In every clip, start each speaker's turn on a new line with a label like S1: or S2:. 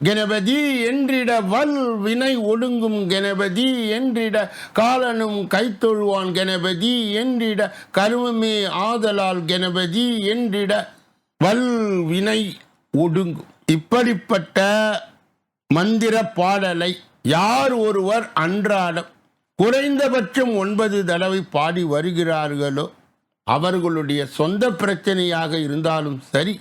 S1: கணபதி என்றிட வல் வினை ஒடுங்கும் கணபதி என்றிட காலனும் கைத்தொழுவான் கணபதி என்றிட கருமமே ஆதலால் கணபதி என்றிட வல் வினை ஒடுங்கும். இப்படிப்பட்ட மந்திர பாடலை யார் ஒருவர் அன்றாடம் குறைந்தபட்சம் ஒன்பது தடவை பாடி வருகிறார்களோ அவர்களுடைய சொந்த பிரச்சனையாக இருந்தாலும் சரி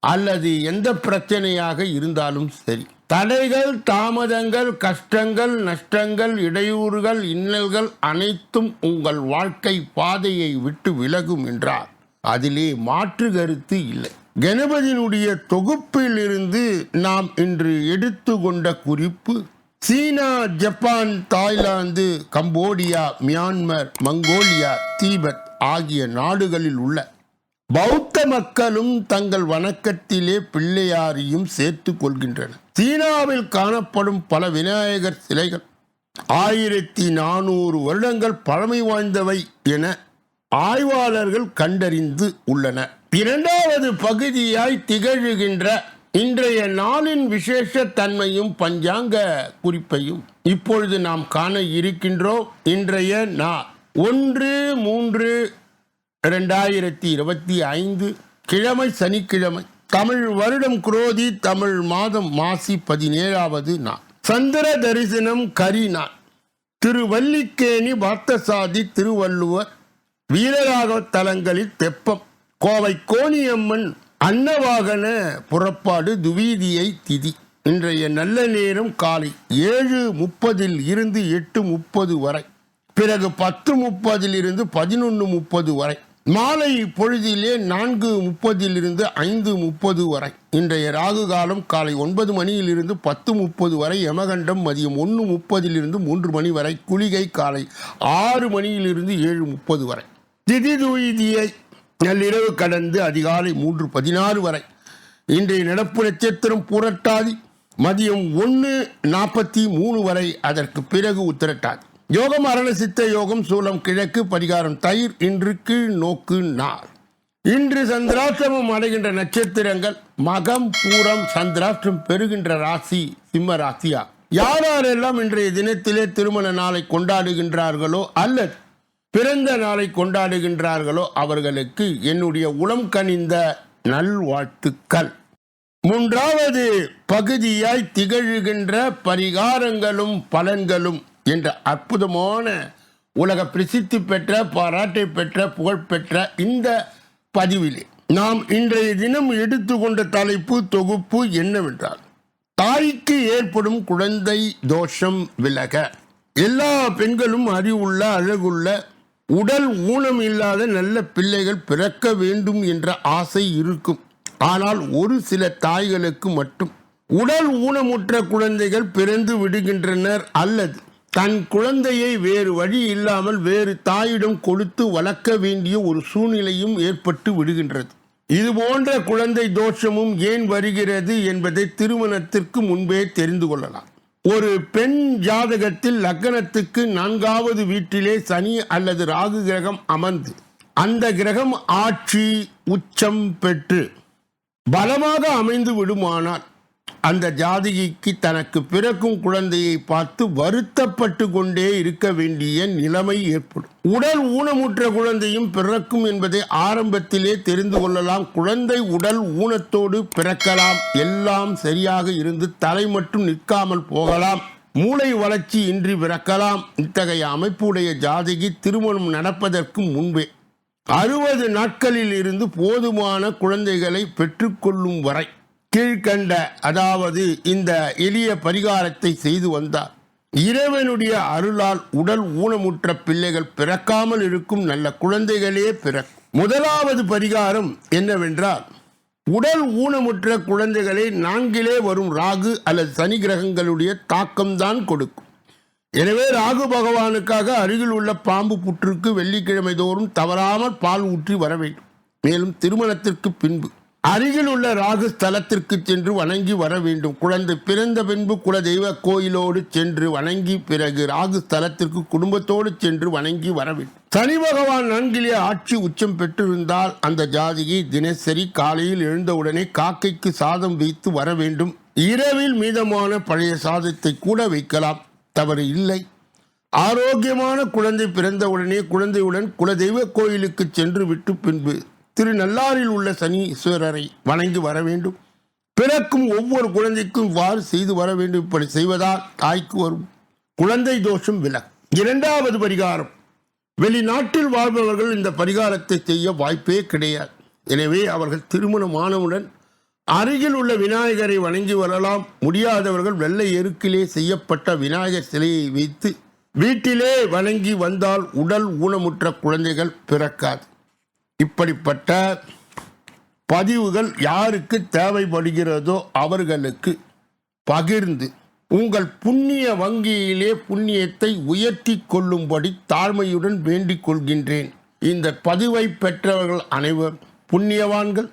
S1: அல்லது எந்த பிரச்சனையாக இருந்தாலும் சரி. தடைகள் தாமதங்கள் கஷ்டங்கள் நஷ்டங்கள் இடையூறுகள் இன்னல்கள் அனைத்தும் உங்கள் வாழ்க்கை பாதையை விட்டு விலகும் என்றார். அதிலே மாற்று கருத்து இல்லை. கணபதியினுடைய தொகுப்பில் இருந்து நாம் இன்று எடுத்துக்கொண்ட குறிப்பு China Japan Thailand Cambodia Myanmar Mongolia Tibet ஆகிய நாடுகளில் உள்ள பௌத்த மக்களும் தங்கள் வணக்கத்திலே பிள்ளையாரையும் சேர்த்து கொள்கின்றனர். சீனாவில் காணப்படும் பல விநாயகர் சிலைகள் ஆயிரத்தி நானூறு வருடங்கள் பழமை வாய்ந்தவை என ஆய்வாளர்கள் கண்டறிந்து உள்ளனர். இரண்டாவது பகுதியாய் திகழ்கின்ற இன்றைய நாளின் விசேஷ தன்மையும் பஞ்சாங்க குறிப்பையும் இப்பொழுது நாம் காண இருக்கின்றோம். இன்றைய நா ஒன்று மூன்று ரெண்டாயிரத்தி இருபத்தி ஐந்து கிழமை சனிக்கிழமை தமிழ் வருடம் குரோதி தமிழ் மாதம் மாசி பதினேழாவது நாள். சந்திர தரிசனம் கரி நாள். திருவல்லிக்கேணி பார்த்தசாதி திருவள்ளுவர் வீரராக தலங்களில் தெப்பம். கோவை கோணியம்மன் அன்னவாகன புறப்பாடு துவீதியை திதி. இன்றைய நல்ல நேரம் காலை ஏழு முப்பதில் இருந்து எட்டு முப்பது வரை. பிறகு பத்து முப்பதில் இருந்து பதினொன்று முப்பது வரை. மாலை பொழுதிலே நான்கு முப்பதிலிருந்து ஐந்து முப்பது வரை. இன்றைய ராகு காலம் காலை ஒன்பது மணியிலிருந்து பத்து முப்பது வரை யமகண்டம் மதியம் ஒன்று முப்பதிலிருந்து மூன்று மணி வரை குளிகை காலை ஆறு மணியிலிருந்து ஏழு முப்பது வரை. திதி துயிதியை நள்ளிரவு கடந்து அதிகாலை மூன்று பதினாறு வரை. இன்றைய நடப்பு நட்சத்திரம் புரட்டாதி மதியம் ஒன்று நாற்பத்தி மூணு வரை அதற்கு பிறகு உத்திரட்டாதி. யோகம் அரண சித்த யோகம் சூலம் கிழக்கு பரிகாரம் தயிர் இன்று கீழ் நோக்கு நார். இன்று சந்திராஷ்டிரமம் அடைகின்ற நட்சத்திரங்கள் மகம் பூரம் சந்திராஷ்டிரம் பெறுகின்ற ராசி சிம்ம ராசியா? யாரெல்லாம் இன்றைய தினத்திலே திருமண நாளை கொண்டாடுகின்றார்களோ அல்லது பிறந்த நாளை கொண்டாடுகின்றார்களோ அவர்களுக்கு என்னுடைய உளம் கனிந்த நல்வாழ்த்துக்கள். மூன்றாவது பகுதியாய் திகழ்கின்ற பரிகாரங்களும் பலன்களும் என்ற அற்புதமான உலக பிரசித்தி பெற்ற பாராட்டை பெற்ற புகழ்பெற்ற இந்த பதிவிலே நாம் இன்றைய தினம் எடுத்துக்கொண்ட தலைப்பு தொகுப்பு என்னவென்றால் தாய்க்கு ஏற்படும் குழந்தை தோஷம் விலக. எல்லா பெண்களும் அறிவுள்ள அழகுள்ள உடல் ஊனம் இல்லாத நல்ல பிள்ளைகள் பிறக்க வேண்டும் என்ற ஆசை இருக்கும். ஆனால் ஒரு சில தாய்களுக்கு மட்டும் உடல் ஊனமுற்ற குழந்தைகள் பிறந்து விடுகின்றனர் அல்லது தன் குழந்தையை வேறு வழி இல்லாமல் வேறு தாயிடம் கொடுத்து வளர்க்க வேண்டிய ஒரு சூழ்நிலையும் ஏற்பட்டு விடுகின்றது. இது போன்ற குழந்தை தோஷமும் ஏன் வருகிறது என்பதை திருமணத்திற்கு முன்பே தெரிந்து கொள்ளலாம். ஒரு பெண் ஜாதகத்தில் லக்னத்துக்கு நான்காவது வீட்டிலே சனி அல்லது ராகு கிரகம் அமர்ந்து அந்த கிரகம் ஆட்சி உச்சம் பெற்று பலமாக அமைந்து விடுமானால் அந்த ஜாதகிக்கு தனக்கு பிறக்கும் குழந்தையை பார்த்து வருத்தப்பட்டு கொண்டே இருக்க வேண்டிய நிலைமை ஏற்படும். உடல் ஊனமுற்ற குழந்தையும் பிறக்கும் என்பதை ஆரம்பத்திலே தெரிந்து கொள்ளலாம். குழந்தை உடல் ஊனத்தோடு பிறக்கலாம். எல்லாம் சரியாக இருந்து தலை மட்டும் நிற்காமல் போகலாம். மூளை வளர்ச்சி இன்றி பிறக்கலாம். இத்தகைய அமைப்புடைய ஜாதகி திருமணம் நடப்பதற்கு முன்பே அறுபது நாட்களில் இருந்து போதுமான குழந்தைகளை பெற்றுக்கொள்ளும் வரை கீழ்கண்ட அதாவது இந்த எளிய பரிகாரத்தை செய்து வந்தார். இறைவனுடைய அருளால் உடல் ஊனமுற்ற பிள்ளைகள் பிறக்காமல் இருக்கும் நல்ல குழந்தைகளே பிறக்கும் முதலாவது பரிகாரம் என்னவென்றால் உடல் ஊனமுற்ற குழந்தைகளை நான்கிலே வரும் ராகு அல்லது சனி கிரகங்களுடைய தாக்கம்தான் கொடுக்கும். எனவே ராகு பகவானுக்காக அருகில் உள்ள பாம்பு புற்றுக்கு வெள்ளிக்கிழமை தோறும் தவறாமல் பால் ஊற்றி வர வேண்டும். மேலும் திருமணத்திற்கு பின்பு அருகில் உள்ள ராகு ஸ்தலத்திற்கு சென்று வணங்கி வர வேண்டும். குழந்தை பிறந்த பின்பு குலதெய்வ கோயிலோடு சென்று வணங்கி பிறகு ராகு ஸ்தலத்திற்கு குடும்பத்தோடு சென்று வணங்கி வர வேண்டும். சனி பகவான் நான்கிலே ஆட்சி உச்சம் பெற்றிருந்தால் அந்த ஜாதியை தினசரி காலையில் எழுந்தவுடனே காக்கைக்கு சாதம் வைத்து வர வேண்டும். இரவில் மீதமான பழைய சாதத்தை கூட வைக்கலாம். தவறு இல்லை. ஆரோக்கியமான குழந்தை பிறந்தவுடனே குழந்தையுடன் குலதெய்வ கோயிலுக்கு சென்று விட்டு பின்பு திருநள்ளாறில் உள்ள சனீஸ்வரரை வணங்கி வர வேண்டும். பிறக்கும் ஒவ்வொரு குழந்தைக்கும் இவ்வாறு செய்து வர வேண்டும். இப்படி செய்வதால் தாய்க்கு வரும் குழந்தை தோஷம் விலகும். இரண்டாவது பரிகாரம். வெளிநாட்டில் வாழ்பவர்கள் இந்த பரிகாரத்தை செய்ய வாய்ப்பே கிடையாது. எனவே அவர்கள் திருமணமானவுடன் அருகில் உள்ள விநாயகரை வணங்கி வரலாம். முடியாதவர்கள் வெள்ளை எருக்கிலே செய்யப்பட்ட விநாயகர் சிலையை வைத்து வீட்டிலே வணங்கி வந்தால் உடல் ஊனமுற்ற குழந்தைகள் பிறக்காது. இப்படிப்பட்ட பதிவுகள் யாருக்கு தேவைப்படுகிறதோ அவர்களுக்கு பகிர்ந்து உங்கள் புண்ணிய வங்கியிலே புண்ணியத்தை உயர்த்தி கொள்ளும்படி தாழ்மையுடன் வேண்டிக் கொள்கின்றேன். இந்த பதிவை பெற்றவர்கள் அனைவரும் புண்ணியவான்கள்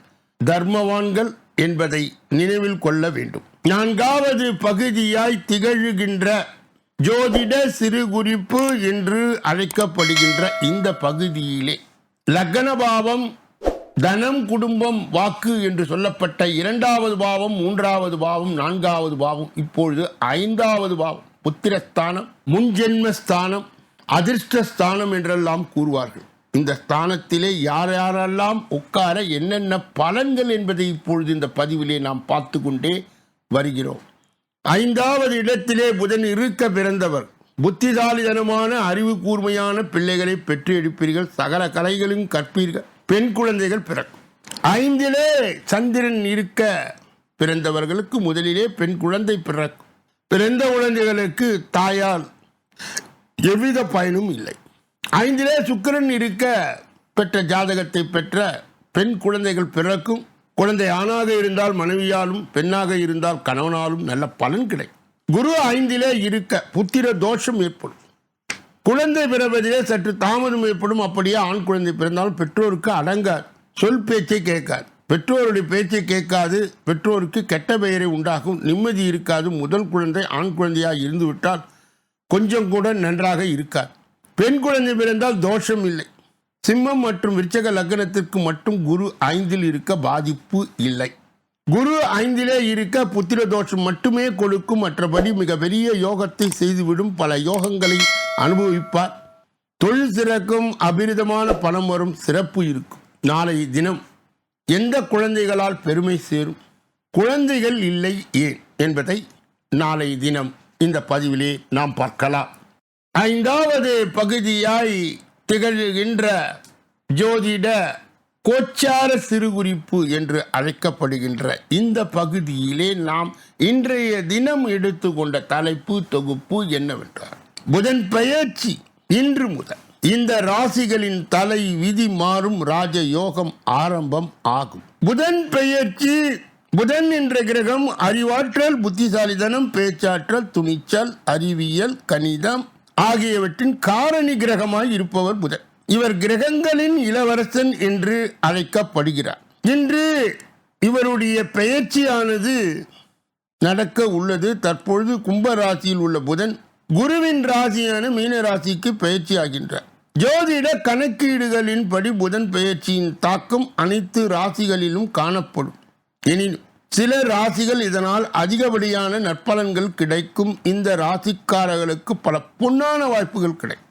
S1: தர்மவான்கள் என்பதை நினைவில் கொள்ள வேண்டும். நான்காவது பகுதியாய் திகழ்கின்ற ஜோதிட சிறு குறிப்பு என்று அழைக்கப்படுகின்ற இந்த பகுதியிலே லக்ன பாவம் தனம் குடும்பம் வாக்கு என்று சொல்லப்பட்ட இரண்டாவது பாவம் மூன்றாவது பாவம் நான்காவது பாவம் இப்பொழுது ஐந்தாவது பாவம் புத்திரஸ்தானம் முன்ஜென்மஸ்தானம் அதிர்ஷ்டஸ்தானம் அதிர்ஷ்ட ஸ்தானம் என்றெல்லாம் கூறுவார்கள். இந்த ஸ்தானத்திலே யார் யாரெல்லாம் உட்கார என்னென்ன பலன்கள் என்பதை இப்பொழுது இந்த பதிவிலே நாம் பார்த்து கொண்டே வருகிறோம். ஐந்தாவது இடத்திலே புதன் இருக்க பிறந்தவர். புத்திசாலிதனமான அறிவு கூர்மையான பிள்ளைகளை பெற்று எடுப்பீர்கள் சகல கலைகளும் கற்பீர்கள். பெண் குழந்தைகள் பிறக்கும். ஐந்திலே சந்திரன் இருக்க பிறந்தவர்களுக்கு முதலிலே பெண் குழந்தை பிறக்கும். பிறந்த குழந்தைகளுக்கு தாயால் எவ்வித பயனும் இல்லை. ஐந்திலே சுக்கிரன் இருக்க பெற்ற ஜாதகத்தை பெற்ற பெண் குழந்தைகள் பிறக்கும். குழந்தை ஆணாக இருந்தால் மனைவியாலும் பெண்ணாக இருந்தால் கணவனாலும் நல்ல பலன் கிடைக்கும். குரு ஐந்திலே இருக்க புத்திர தோஷம் ஏற்படும். குழந்தை பிறப்பதிலே சற்று தாமதம் ஏற்படும். அப்படியே ஆண் குழந்தை பிறந்தாலும் பெற்றோருக்கு அடங்காது. சொல் பேச்சை கேட்காது. பெற்றோருடைய பேச்சை கேட்காது. பெற்றோருக்கு கெட்ட பெயரை உண்டாகும். நிம்மதி இருக்காது. முதல் குழந்தை ஆண் குழந்தையாக இருந்துவிட்டால் கொஞ்சம் கூட நன்றாக இருக்காது. பெண் குழந்தை பிறந்தால் தோஷம் இல்லை. சிம்மம் மற்றும் விருச்சக லக்னத்திற்கு மட்டும் குரு ஐந்தில் இருக்க பாதிப்பு இல்லை. குரு ஐந்திலே இருக்க புத்திர தோஷம் மட்டுமே கொடுக்கும் மற்றபடி மிகப்பெரிய யோகத்தை செய்துவிடும் பல யோகங்களை அனுபவிப்பார். தொழில் சிறக்கும் அபிரிதமான பணம் வரும் சிறப்பு இருக்கும். நாளை தினம் எந்த குழந்தைகளால் பெருமை சேரும்? குழந்தைகள் இல்லை ஏன் என்பதை நாளை தினம் இந்த பதிவிலே நாம் பார்க்கலாம். ஐந்தாவது பகுதியாய் திகழ்கின்ற ஜோதிட கோச்சார சிறுகுறிப்பு என்று அழைக்கப்படுகின்ற இந்த பகுதியிலே நாம் இன்றைய தினம் எடுத்துக்கொண்ட தலைப்பு தொகுப்பு என்னவென்றால் புதன் பெயர்ச்சி இன்று முதல். இந்த ராசிகளின் தலை விதி மாறும் ராஜ யோகம் ஆரம்பம் ஆகும். புதன் பெயர்ச்சி புதன் என்ற கிரகம் அறிவாற்றல் புத்திசாலிதனம் பேச்சாற்றல் துணிச்சல் அறிவியல் கணிதம் ஆகியவற்றின் காரணி கிரகமாய் இருப்பவர் புதன். இவர் கிரகங்களின் இளவரசன் என்று அழைக்கப்படுகிறார். இன்று இவருடைய பெயர்ச்சியானது நடக்க உள்ளது. தற்பொழுது கும்ப ராசியில் உள்ள புதன் குருவின் ராசியான மீன ராசிக்கு பயிற்சி ஆகின்றார் ஜோதிட கணக்கீடுகளின் படி புதன் பெயர்ச்சியின் தாக்கம் அனைத்து ராசிகளிலும் காணப்படும். எனினும் சில ராசிகள் இதனால் அதிகப்படியான நற்பலன்கள் கிடைக்கும். இந்த ராசிக்காரர்களுக்கு பல பொன்னான வாய்ப்புகள் கிடைக்கும்.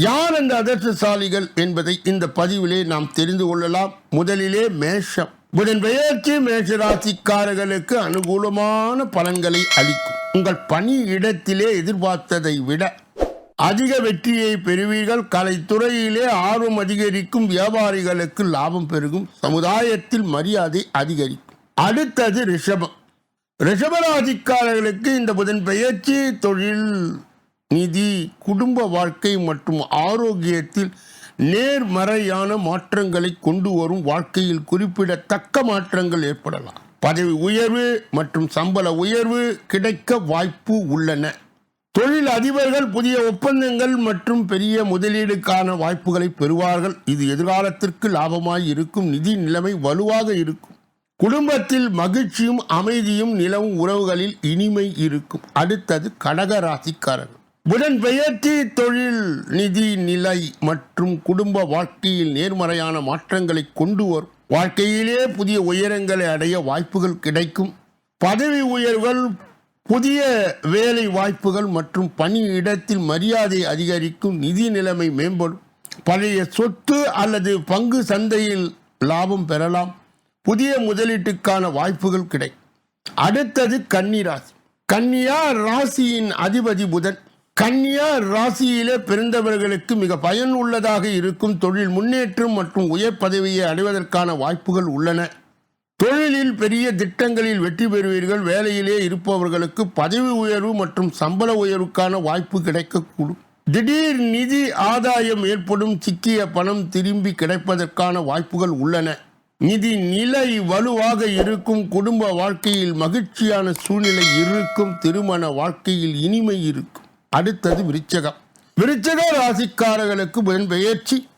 S1: யார் அந்த அதிர்ஷ்டசாலிகள் என்பதை இந்த பதிவிலே நாம் தெரிந்து கொள்ளலாம். முதலிலே மேஷம். புதன் பெயர்ச்சி மேஷராசிக்காரர்களுக்கு அனுகூலமான பலன்களை அளிக்கும். உங்கள் பணி இடத்திலே எதிர்பார்த்ததை விட அதிக வெற்றியை பெறுவீர்கள். கலைத்துறையிலே ஆர்வம் அதிகரிக்கும். வியாபாரிகளுக்கு லாபம் பெருகும். சமுதாயத்தில் மரியாதை அதிகரிக்கும். அடுத்தது ரிஷபம். ரிஷபராசிக்காரர்களுக்கு இந்த புதன் பெயர்ச்சி தொழில் நிதி குடும்ப வாழ்க்கை மற்றும் ஆரோக்கியத்தில் நேர்மறையான மாற்றங்களை கொண்டு வரும் வாழ்க்கையில் குறிப்பிடத்தக்க மாற்றங்கள் ஏற்படலாம். பதவி உயர்வு மற்றும் சம்பள உயர்வு கிடைக்க வாய்ப்பு உள்ளன. தொழில் அதிபர்கள் புதிய ஒப்பந்தங்கள் மற்றும் பெரிய முதலீடுக்கான வாய்ப்புகளை பெறுவார்கள். இது எதிர்காலத்திற்கு லாபமாய் இருக்கும் நிதி நிலைமை வலுவாக இருக்கும். குடும்பத்தில் மகிழ்ச்சியும் அமைதியும் நிலவும் உறவுகளில் இனிமை இருக்கும். அடுத்தது கடக ராசிக்காரர்கள். புதன் பெயர்ச்சி தொழில் நிதி நிலை மற்றும் குடும்ப வாழ்க்கையில் நேர்மறையான மாற்றங்களை கொண்டு வரும். வாழ்க்கையிலே புதிய உயரங்களை அடைய வாய்ப்புகள் கிடைக்கும். பதவி உயர்வுகள் புதிய வேலை வாய்ப்புகள் மற்றும் பணி இடத்தில் மரியாதை அதிகரிக்கும் நிதி நிலைமை மேம்படும். பழைய சொத்து அல்லது பங்கு சந்தையில் லாபம் பெறலாம். புதிய முதலீட்டுக்கான வாய்ப்புகள் கிடைக்கும் அடுத்தது கன்னி ராசி. கன்னியா ராசியின் அதிபதி புதன். கன்னியா ராசியிலே பிறந்தவர்களுக்கு மிக பயனுள்ளதாக இருக்கும் தொழில் முன்னேற்றம் மற்றும் உயர் பதவியை அடைவதற்கான வாய்ப்புகள் உள்ளன. தொழிலில் பெரிய திட்டங்களில் வெற்றி பெறுவீர்கள். வேலையிலே இருப்பவர்களுக்கு பதவி உயர்வு மற்றும் சம்பள உயர்வுக்கான வாய்ப்பு கிடைக்கக்கூடும். திடீர் நிதி ஆதாயம் ஏற்படும் சிக்கிய பணம் திரும்பி கிடைப்பதற்கான வாய்ப்புகள் உள்ளன. நிதி நிலை வலுவாக இருக்கும் குடும்ப வாழ்க்கையில் மகிழ்ச்சியான சூழ்நிலை இருக்கும். திருமண வாழ்க்கையில் இனிமை இருக்கும். அடுத்தது விருச்சகம். விருச்சக ராசிக்காரர்களுக்கு பெயர்ச்சி.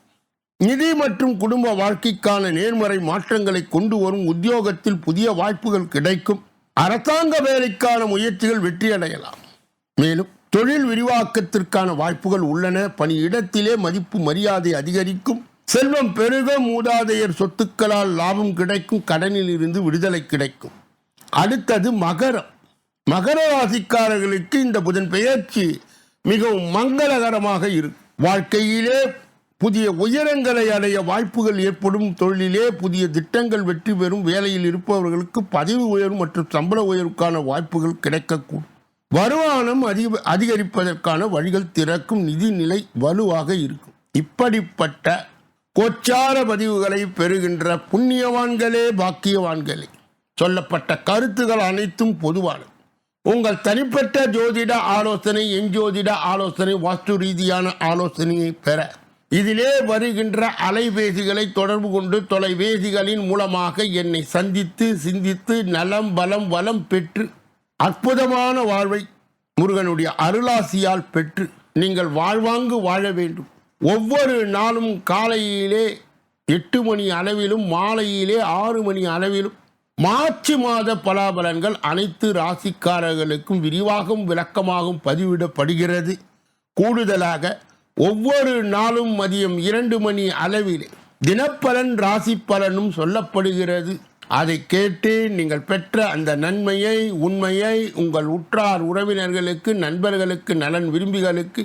S1: நிதி மற்றும் குடும்ப வாழ்க்கைக்கான நேர்மறை மாற்றங்களை கொண்டு வரும் உத்தியோகத்தில் புதிய வாய்ப்புகள் கிடைக்கும். அரசாங்க வேலைக்கான முயற்சிகள் வெற்றியடையலாம். மேலும் தொழில் விரிவாக்கத்திற்கான வாய்ப்புகள் உள்ளன. பணியிடத்திலே மதிப்பு மரியாதை அதிகரிக்கும். செல்வம் பெருக மூதாதையர் சொத்துக்களால் லாபம் கிடைக்கும். கடனில் இருந்து விடுதலை கிடைக்கும். அடுத்தது மகரம். மகர ராசிக்காரர்களுக்கு இந்த புதன் பெயர்ச்சி. மிகவும் மங்களகரமாக இருக்கும் வாழ்க்கையிலே புதிய உயரங்களை அடைய வாய்ப்புகள் ஏற்படும். தொழிலிலே புதிய திட்டங்கள் வெற்றி பெறும். வேலையில் இருப்பவர்களுக்கு பதவி உயர்வு மற்றும் சம்பள உயர்வுக்கான வாய்ப்புகள் கிடைக்கக்கூடும். வருமானம் அதிக அதிகரிப்பதற்கான வழிகள் திறக்கும் நிதி நிலை வலுவாக இருக்கும். இப்படிப்பட்ட கோச்சார பதிவுகளை பெறுகின்ற புண்ணியவான்களே பாக்கியவான்களே. சொல்லப்பட்ட கருத்துகள் அனைத்தும் பொதுவானது. உங்கள் தனிப்பட்ட ஜோதிட ஆலோசனை எஞ்சோதிட ஆலோசனை வாஸ்து ரீதியான ஆலோசனையை பெற. இதிலே வருகின்ற அலைபேசிகளை தொடர்பு கொண்டு தொலைபேசிகளின் மூலமாக என்னை சந்தித்து சிந்தித்து நலம் பலம் வளம் பெற்று அற்புதமான வாழ்வை முருகனுடைய அருளாசியால் பெற்று நீங்கள் வாழ்வாங்கு வாழ வேண்டும். ஒவ்வொரு நாளும் காலையிலே எட்டு மணி அளவிலும் மாலையிலே ஆறு மணி அளவிலும் மார்ச் மாத பலாபலன்கள் அனைத்து ராசிக்காரர்களுக்கும் விரிவாகவும் விளக்கமாகவும் பதிவிடப்படுகிறது. கூடுதலாக ஒவ்வொரு நாளும் மதியம் இரண்டு மணி அளவில் தினப்பலன் ராசி பலனும் சொல்லப்படுகிறது. அதை கேட்டு நீங்கள் பெற்ற அந்த நன்மையை உண்மையை உங்கள் உற்றார் உறவினர்களுக்கு நண்பர்களுக்கு நலன் விரும்பிகளுக்கு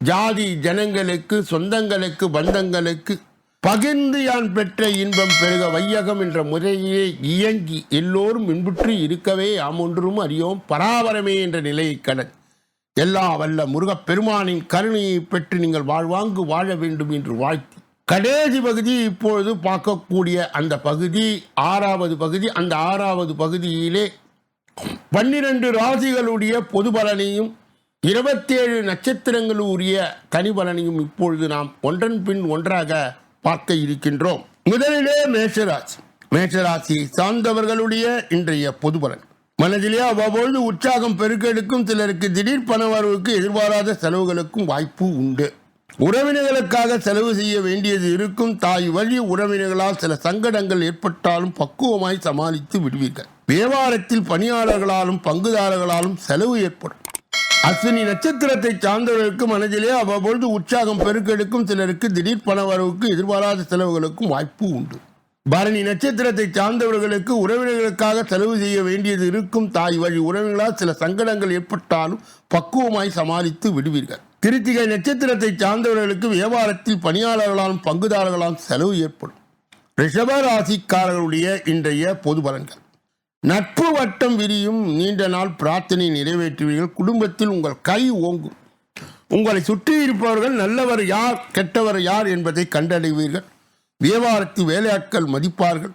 S1: ஜாதி ஜனங்களுக்கு சொந்தங்களுக்கு பந்தங்களுக்கு பகிர்ந்து யான் பெற்ற இன்பம் பெருக வையகம் என்ற முறையிலே இயங்கி எல்லோரும் இன்புற்று இருக்கவே ஆம் ஒன்றும் அறியோம். பராபரமே என்ற நிலையை கடன் எல்லா வல்ல முருகப்பெருமானின் கருணையை பெற்று நீங்கள் வாழ்வாங்கு வாழ வேண்டும் என்று வாழ்த்தி. கடைசி பகுதி இப்பொழுது பார்க்கக்கூடிய அந்த பகுதி ஆறாவது பகுதி அந்த ஆறாவது பகுதியிலே பன்னிரண்டு ராசிகளுடைய பொது பலனையும் இருபத்தேழு நட்சத்திரங்களுடைய தனி பலனையும் இப்பொழுது நாம் ஒன்றன் பின் ஒன்றாக பார்க்க இருக்கின்றோம். முதலிலே மேஷராசி. மேஷராசி சார்ந்தவர்களுடைய இன்றைய பொது பலன். மனதிலே அவ்வப்பொழுது உற்சாகம் பெருக்கெடுக்கும் சிலருக்கு திடீர் பண வரவுக்கு எதிர்பாராத செலவுகளுக்கும் வாய்ப்பு உண்டு. உறவினர்களுக்காக செலவு செய்ய வேண்டியது இருக்கும். தாய் வழி உறவினர்களால் சில சங்கடங்கள் ஏற்பட்டாலும் பக்குவமாய் சமாளித்து விடுவீர்கள். வியாபாரத்தில் பணியாளர்களாலும் பங்குதாரர்களாலும் செலவு ஏற்படும். அஸ்வினி நட்சத்திரத்தை சார்ந்தவர்களுக்கு மனதிலே அவ்வப்பொழுது உற்சாகம் பெருக்கெடுக்கும் சிலருக்கு திடீர் பண வரவுக்கு எதிர்பாராத செலவுகளுக்கும் வாய்ப்பு உண்டு. பரணி நட்சத்திரத்தை சார்ந்தவர்களுக்கு உறவினர்களுக்காக செலவு செய்ய வேண்டியது இருக்கும் தாய் வழி உறவினர்களால் சில சங்கடங்கள் ஏற்பட்டாலும் பக்குவமாய் சமாளித்து விடுவீர்கள். கிருத்திகை நட்சத்திரத்தை சார்ந்தவர்களுக்கு வியாபாரத்தில் பணியாளர்களாலும் பங்குதாரர்களாலும் செலவு ஏற்படும். ரிஷப ராசிக்காரர்களுடைய இன்றைய பொது பலன்கள். நட்பு வட்டம் விரியும் நீண்ட நாள் பிரார்த்தனை நிறைவேற்றுவீர்கள். குடும்பத்தில் உங்கள் கை ஓங்கும். உங்களை சுற்றி இருப்பவர்கள் நல்லவர் யார் கெட்டவர் யார் என்பதை கண்டடைவீர்கள். வியாபாரத்தில் வேலையாட்கள் மதிப்பார்கள்.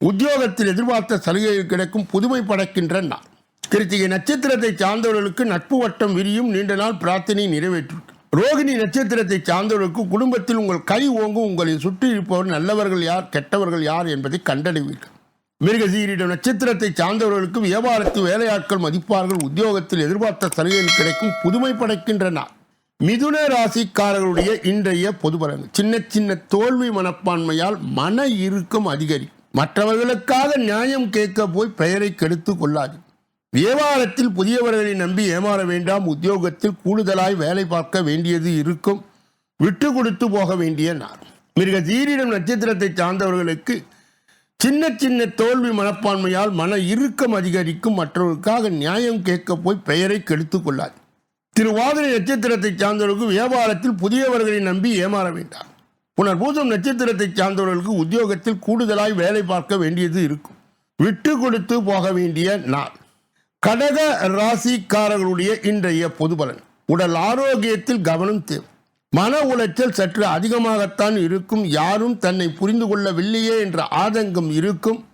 S1: உத்தியோகத்தில் எதிர்பார்த்த சலுகைகள் கிடைக்கும் புதுமை படைக்கின்ற நாள். கிருத்திகை நட்சத்திரத்தை சார்ந்தவர்களுக்கு நட்பு வட்டம் விரியும் நீண்ட நாள் பிரார்த்தனை நிறைவேற்றும் ரோகிணி நட்சத்திரத்தை சார்ந்தவர்களுக்கு குடும்பத்தில் உங்கள் கை ஓங்கும். உங்களை சுற்றி இருப்பவர் நல்லவர்கள் யார் கெட்டவர்கள் யார் என்பதை கண்டடைவீர்கள். மிருகசீரிட நட்சத்திரத்தை சார்ந்தவர்களுக்கு வியாபாரத்து வேலையாட்கள் மதிப்பார்கள். உத்தியோகத்தில் எதிர்பார்த்த சலுகைகள் கிடைக்கும். புதுமை படைக்கின்றன. மிதுன ராசிக்காரர்களுடைய இன்றைய பொதுபலன் சின்ன சின்ன தோல்வி மனப்பான்மையால் மன இறுக்கம் அதிகரிக்கும். மற்றவர்களுக்காக நியாயம் கேட்க போய் பெயரை கெடுத்து கொள்ளாது. வியாபாரத்தில் புதியவர்களை நம்பி ஏமாற வேண்டாம். உத்தியோகத்தில் கூடுதலாய் வேலை பார்க்க வேண்டியது இருக்கும். விட்டு கொடுத்து போக வேண்டிய நாள். மிருக ஜீரிடம் நட்சத்திரத்தை சார்ந்தவர்களுக்கு சின்ன சின்ன தோல்வி மனப்பான்மையால் மன இறுக்கம் அதிகரிக்கும் மற்றவர்களுக்காக நியாயம் கேட்க போய் பெயரை கெடுத்துக் கொள்ளாது. திருவாதிரை நட்சத்திரத்தை சார்ந்தவர்களுக்கு வியாபாரத்தில் புதியவர்களை நம்பி ஏமாற வேண்டாம். புனர்பூசம் நட்சத்திரத்தை சார்ந்தவர்களுக்கு உத்தியோகத்தில் கூடுதலாய் வேலை பார்க்க வேண்டியது இருக்கும். விட்டு கொடுத்து போக வேண்டிய நாள். கடக ராசிக்காரர்களுடைய இன்றைய பொதுபலன். உடல் ஆரோக்கியத்தில் கவனம் தேவை. மன உளைச்சல் சற்று அதிகமாகத்தான் இருக்கும். யாரும் தன்னை புரிந்து கொள்ளவில்லையே என்ற ஆதங்கம் இருக்கும்.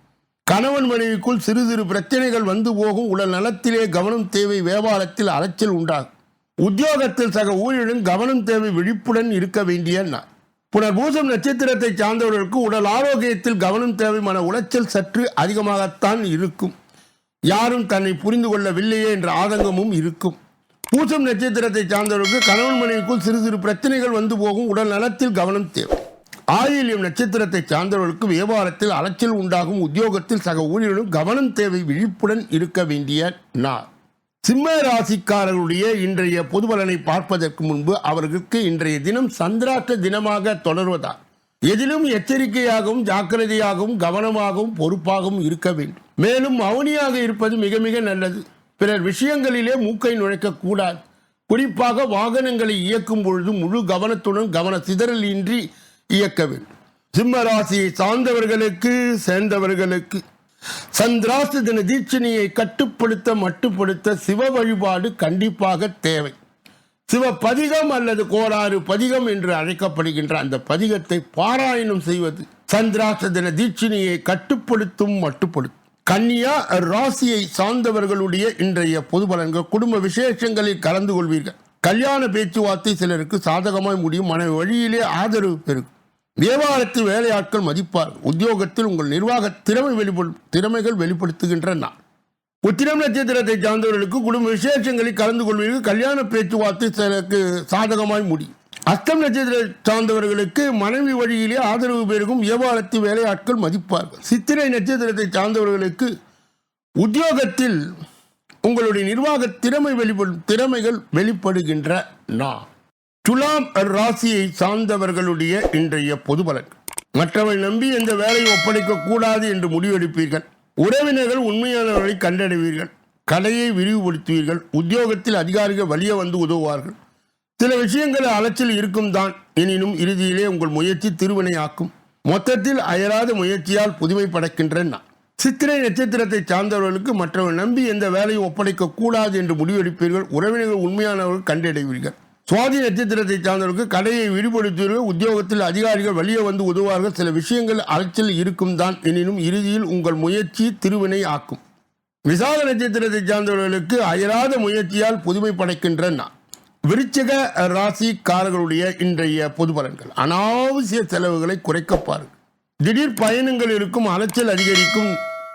S1: கணவன் மனைவிக்குள் சிறு சிறு பிரச்சனைகள் வந்து போகும். உடல் நலத்திலே கவனம் தேவை வியாபாரத்தில் அலைச்சல் உண்டாகும். உத்தியோகத்தில் சக ஊழியரும் கவனம் தேவை விழிப்புடன் இருக்க வேண்டிய நாள் புனர்பூசம் நட்சத்திரத்தை சார்ந்தவர்களுக்கு உடல் ஆரோக்கியத்தில் கவனம் தேவை மன உளைச்சல் சற்று அதிகமாகத்தான் இருக்கும். யாரும் தன்னை புரிந்து கொள்ளவில்லையே என்ற ஆதங்கமும் இருக்கும். பூசம் நட்சத்திரத்தை சார்ந்தவர்களுக்கு கணவன் மனைவிக்குள் சிறு சிறு பிரச்சனைகள் வந்து போகும். உடல் நலத்தில் கவனம் தேவை. ஆயில்யம் நட்சத்திரத்தை சார்ந்தவர்களுக்கு வியாபாரத்தில் அலைச்சல் உண்டாகும். உத்தியோகத்தில் சக ஊழியர்களும் கவனம் தேவை விழிப்புடன் இருக்க வேண்டிய நாள். சிம்ம ராசிக்காரர்களுடைய இன்றைய பொதுவலனை பார்ப்பதற்கு முன்பு அவர்களுக்கு இன்றைய தினம் சந்திராக்க தினமாக தொடர்வதால் எதிலும் எச்சரிக்கையாகவும் ஜாக்கிரதையாகவும் கவனமாகவும் பொறுப்பாகவும் இருக்க வேண்டும். மேலும் மௌனியாக இருப்பது மிக மிக நல்லது. பிறர் விஷயங்களிலே மூக்கை நுழைக்கக்கூடாது குறிப்பாக வாகனங்களை இயக்கும் பொழுது முழு கவனத்துடன் கவன சிதறல் இன்றி இயக்க வேண்டும். சிம்ம ராசியை சார்ந்தவர்களுக்கு சேர்ந்தவர்களுக்கு சந்திராச தின தீட்சணியை கட்டுப்படுத்த மட்டுப்படுத்த சிவ வழிபாடு கண்டிப்பாக தேவை. சிவ பதிகம் அல்லது கோளாறு பதிகம் என்று அழைக்கப்படுகின்ற அந்த பதிகத்தை பாராயணம் செய்வது சந்திராச தின தீட்சணியை கட்டுப்படுத்தும் மட்டுப்படுத்தும். கன்னியா ராசியை சார்ந்தவர்களுடைய இன்றைய பொது பலன்கள் குடும்ப விசேஷங்களில் கலந்து கொள்வீர்கள். கல்யாண பேச்சுவார்த்தை சிலருக்கு சாதகமாய் முடியும். மன வழியிலே ஆதரவு பெருகும். வியாபாரத்தில் வேலையாட்கள் மதிப்பார் உத்தியோகத்தில் உங்கள் நிர்வாக திறமை வெளிப்படு திறமைகள் வெளிப்படுத்துகின்ற நான் உத்திரம் நட்சத்திரத்தை சார்ந்தவர்களுக்கு குடும்ப விசேஷங்களில் கலந்து கொள்வீர்கள். கல்யாண பேச்சுவார்த்தை சிலருக்கு சாதகமாய் முடியும். அஸ்தம் நட்சத்திர சார்ந்தவர்களுக்கு மனைவி வழியிலே ஆதரவு பெருகும் வியாபாரத்தில் வேலையாட்கள் மதிப்பார்கள். சித்திரை நட்சத்திரத்தை சார்ந்தவர்களுக்கு உத்தியோகத்தில் உங்களுடைய நிர்வாக திறமை வெளிப்படும் திறமைகள் வெளிப்படுகின்ற நாள் துலாம் ராசியை சார்ந்தவர்களுடைய இன்றைய பொது பலன். மற்றவை நம்பி எந்த வேலையை ஒப்படைக்க கூடாது என்று முடிவெடுப்பீர்கள். உறவினர்கள் உண்மையானவர்களை கண்டடைவீர்கள். கடையை விரிவுபடுத்துவீர்கள். உத்தியோகத்தில் அதிகாரிகள் வழியே வந்து உதவுவார்கள். சில விஷயங்கள் அலைச்சல் இருக்கும் தான். எனினும் இறுதியிலே உங்கள் முயற்சி திருவினையாக்கும். மொத்தத்தில் அயராத முயற்சியால் புதுமை படைக்கின்ற நான் சித்திரை நட்சத்திரத்தை சார்ந்தவர்களுக்கு மற்றவர்கள் நம்பி எந்த வேலையும் ஒப்படைக்க கூடாது என்று முடிவெடுப்பீர்கள். உறவினர்கள் உண்மையானவர்கள் கண்டடைவீர்கள். சுவாதி நட்சத்திரத்தை சார்ந்தவர்களுக்கு கடையை விரிபடுத்துவீர்கள் உத்தியோகத்தில் அதிகாரிகள் வழியே வந்து உதவார்கள் சில விஷயங்கள் அலைச்சல் இருக்கும் தான். எனினும் இறுதியில் உங்கள் முயற்சி திருவினை ஆக்கும். விசாக நட்சத்திரத்தை சார்ந்தவர்களுக்கு அயராத முயற்சியால் புதுமை படைக்கின்ற நான் விருச்சக ராசிக்காரர்களுடைய இன்றைய பொது பலன்கள். அனாவசிய செலவுகளை குறைக்க பாருங்கள் திடீர் பயணங்கள் இருக்கும் அலைச்சல் அதிகரிக்கும்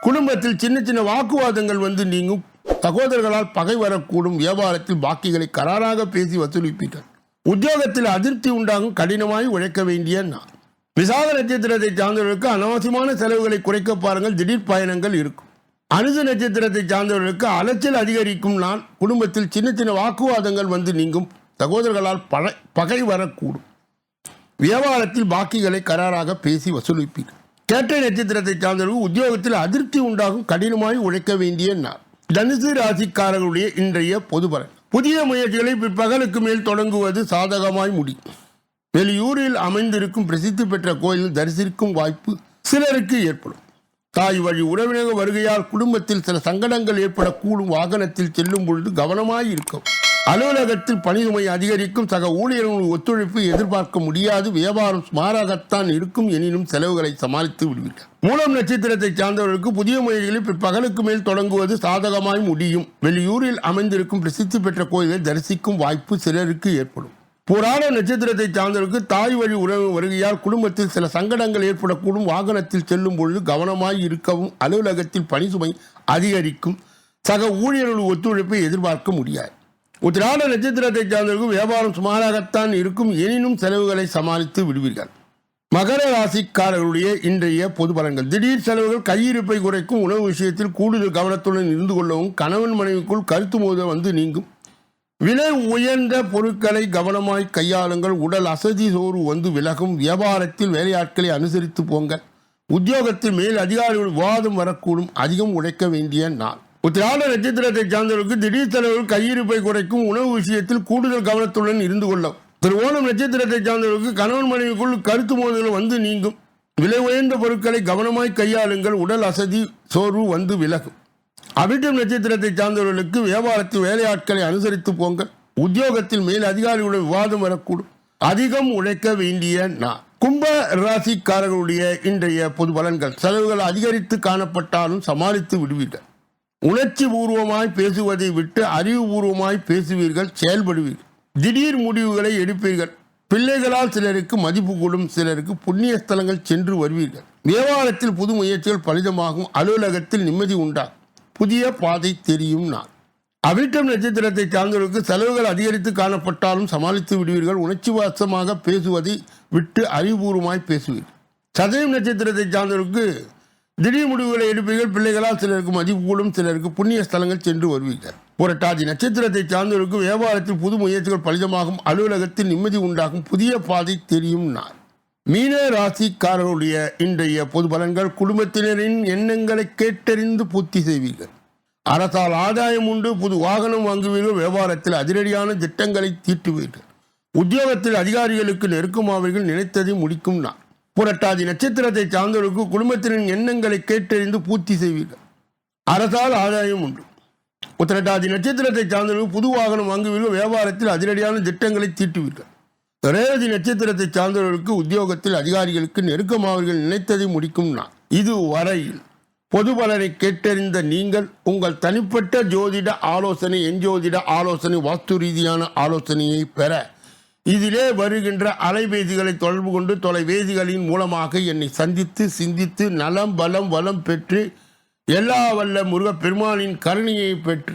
S1: குடும்பத்தில் சின்ன சின்ன வாக்குவாதங்கள் வந்து நீங்கும் சகோதரர்களால் பகை வரக்கூடும் வியாபாரத்தில் பாக்கிகளை கராராக பேசி வசூலிப்பீர்கள். உத்தியோகத்தில் அதிருப்தி உண்டாகும் கடினமாய் உழைக்க வேண்டிய நான் விசாக நட்சத்திரத்தை சார்ந்தவர்களுக்கு அனாவசியமான செலவுகளை குறைக்க பாருங்கள் திடீர் பயணங்கள் இருக்கும். அனுச நட்சத்திரத்தை சார்ந்தவர்களுக்கு அலைச்சல் அதிகரிக்கும் நான் குடும்பத்தில் சின்ன சின்ன வாக்குவாதங்கள் வந்து நீங்கும். சகோதரர்களால் பழ பகை வரக்கூடும். வியாபாரத்தில் பாக்கிகளை கராராக பேசி வசூலிப்பீர்கள் கேட்டை நட்சத்திரத்தை சார்ந்தவர்கள் உத்தியோகத்தில் அதிருப்தி உண்டாகும் கடினமாய் உழைக்க வேண்டிய நாள். தனுசு ராசிக்காரர்களுடைய இன்றைய பொது பலன். புதிய முயற்சிகளை பிற்பகலுக்கு மேல் தொடங்குவது சாதகமாய் முடியும் வெளியூரில் அமைந்திருக்கும் பிரசித்தி பெற்ற கோயிலில் தரிசிக்கும் வாய்ப்பு சிலருக்கு ஏற்படும். தாய் வழி உறவினர் வருகையால் குடும்பத்தில் சில சங்கடங்கள் ஏற்படக்கூடும். வாகனத்தில் செல்லும் பொழுது கவனமாய் இருக்கும். அலுவலகத்தில் பணிசுமை அதிகரிக்கும். சக ஊழியர்கள் ஒத்துழைப்பு எதிர்பார்க்க முடியாது. வியாபாரம் சுமாராகத்தான் இருக்கும் எனினும் செலவுகளை சமாளித்து விடுவீர்கள். மூலம் நட்சத்திரத்தை சார்ந்தவர்களுக்கு புதிய முயற்சிகளில் பிற்பகலுக்கு மேல் தொடங்குவது சாதகமாய் முடியும். வெளியூரில் அமைந்திருக்கும் பிரசித்தி பெற்ற கோயிலை தரிசிக்கும் வாய்ப்பு சிலருக்கு ஏற்படும். புராண நட்சத்திரத்தை சார்ந்தவருக்கு தாய் வழி உறவு வருகையால் குடும்பத்தில் சில சங்கடங்கள் ஏற்படக்கூடும். வாகனத்தில் செல்லும் பொழுது கவனமாய் இருக்கவும் அலுவலகத்தில் பணி சுமை அதிகரிக்கும். சக ஊழியர்கள் ஒத்துழைப்பை எதிர்பார்க்க முடியாது. உத்திராட நட்சத்திரத்தை சார்ந்தவர்கள் வியாபாரம் சுமாராகத்தான் இருக்கும். எனினும் செலவுகளை சமாளித்து விடுவீர்கள். மகர ராசிக்காரர்களுடைய இன்றைய பொது பலன்கள். திடீர் செலவுகள் கையிருப்பை குறைக்கும். உணவு விஷயத்தில் கூடுதல் கவனத்துடன் இருந்து கொள்ளவும் கணவன் மனைவிக்குள் கருத்து மோதல் வந்து நீங்கும். விலை உயர்ந்த பொருட்களை கவனமாய் கையாளுங்கள். உடல் அசதி சோறு வந்து விலகும். வியாபாரத்தில் வேலையாட்களை அனுசரித்து போங்கள். உத்தியோகத்தில் மேல் அதிகாரிகள் விவாதம் வரக்கூடும். அதிகம் உழைக்க வேண்டிய நாள். உத்திராட நட்சத்திரத்தை சார்ந்தவர்களுக்கு திடீர் தலைவர்கள் கையிருப்பை குறைக்கும். உணவு விஷயத்தில் கூடுதல் கவனத்துடன் இருந்து கொள்ளும் திருவோணம் நட்சத்திரத்தை சார்ந்தவர்களுக்கு கணவன் மனைவிக்குள் கருத்து மோதல் வந்து நீங்கும். விலை உயர்ந்த பொருட்களை கவனமாய் கையாளுங்கள். உடல் அசதி சோர்வு வந்து விலகும். அவிட்டம் நட்சத்திரத்தை சார்ந்தவர்களுக்கு வியாபாரத்தில் வேலையாட்களை அனுசரித்து போங்கள் உத்தியோகத்தில் மேல் அதிகாரிகளுடன் விவாதம் வரக்கூடும். அதிகம் உழைக்க வேண்டிய நான். கும்ப ராசிக்காரர்களுடைய இன்றைய பொது பலன்கள். செலவுகள் அதிகரித்து காணப்பட்டாலும் சமாளித்து விடுவீர்கள். உணர்ச்சி பூர்வமாய் பேசுவதை விட்டு அறிவுபூர்வமாய் பேசுவீர்கள் செயல்படுவீர்கள். திடீர் முடிவுகளை எடுப்பீர்கள். பிள்ளைகளால் சிலருக்கு மதிப்பு கூடும் சிலருக்கு புண்ணிய ஸ்தலங்கள் சென்று வருவீர்கள். வியாபாரத்தில் புது முயற்சிகள் பலிதமாகும். அலுவலகத்தில் நிம்மதி உண்டாகும். புதிய பாதை தெரியும் நான். அவிட்டம் நட்சத்திரத்தை சார்ந்தவர்களுக்கு செலவுகள் அதிகரித்து காணப்பட்டாலும் சமாளித்து விடுவீர்கள். உணர்ச்சி வாசமாக பேசுவதை விட்டு அறிவுபூர்வமாய் பேசுவீர்கள் சதயம் நட்சத்திரத்தை சார்ந்தவருக்கு திடீர் முடிவுகளை எடுப்பீர்கள். பிள்ளைகளால் சிலருக்கு மதிப்பு கூடும். சிலருக்கு புண்ணிய ஸ்தலங்கள் சென்று வருவீர்கள். புரட்டாதி நட்சத்திரத்தை சார்ந்தவருக்கு வியாபாரத்தில் புது முயற்சிகள் பலிதமாகும். அலுவலகத்தில் நிம்மதி உண்டாகும். புதிய பாதை தெரியும் நான். மீன ராசிக்காரருடைய இன்றைய பொது பலன்கள் குடும்பத்தினரின் எண்ணங்களை கேட்டறிந்து பூர்த்தி செய்வீர்கள். அரசால் ஆதாயம் உண்டு புது வாகனம் வாங்குவீர்கள் வியாபாரத்தில் அதிரடியான திட்டங்களை தீட்டுவீர்கள். உத்தியோகத்தில் அதிகாரிகளுக்கு நெருக்கமாவீர்கள் நினைத்ததை முடிக்கும் நான் புரட்டாதி நட்சத்திரத்தை சார்ந்தவருக்கு குடும்பத்தினரின் எண்ணங்களை கேட்டறிந்து பூர்த்தி செய்வீர்கள். அரசால் ஆதாயம் உண்டு. உத்திரட்டாதி நட்சத்திரத்தை சார்ந்தவர்கள் புது வாகனம் வாங்குவீர்கள் வியாபாரத்தில் அதிரடியான திட்டங்களை தீட்டுவீர்கள். ரேவதி நட்சத்திரத்தை சார்ந்தவர்களுக்கு உத்தியோகத்தில் அதிகாரிகளுக்கு நெருக்கமாவர்கள் நினைத்ததை முடிக்கும் நான் இது வரையில் பொது கேட்டறிந்த நீங்கள் உங்கள் தனிப்பட்ட ஜோதிட ஆலோசனை எஞ்சோதிட ஆலோசனை வாஸ்து ரீதியான ஆலோசனையை பெற இதிலே வருகின்ற அலைபேசிகளை தொடர்பு கொண்டு தொலைபேசிகளின் மூலமாக என்னை சந்தித்து சிந்தித்து நலம் பலம் வளம் பெற்று எல்லா வல்ல முருகப் பெருமானின் கருணையை பெற்று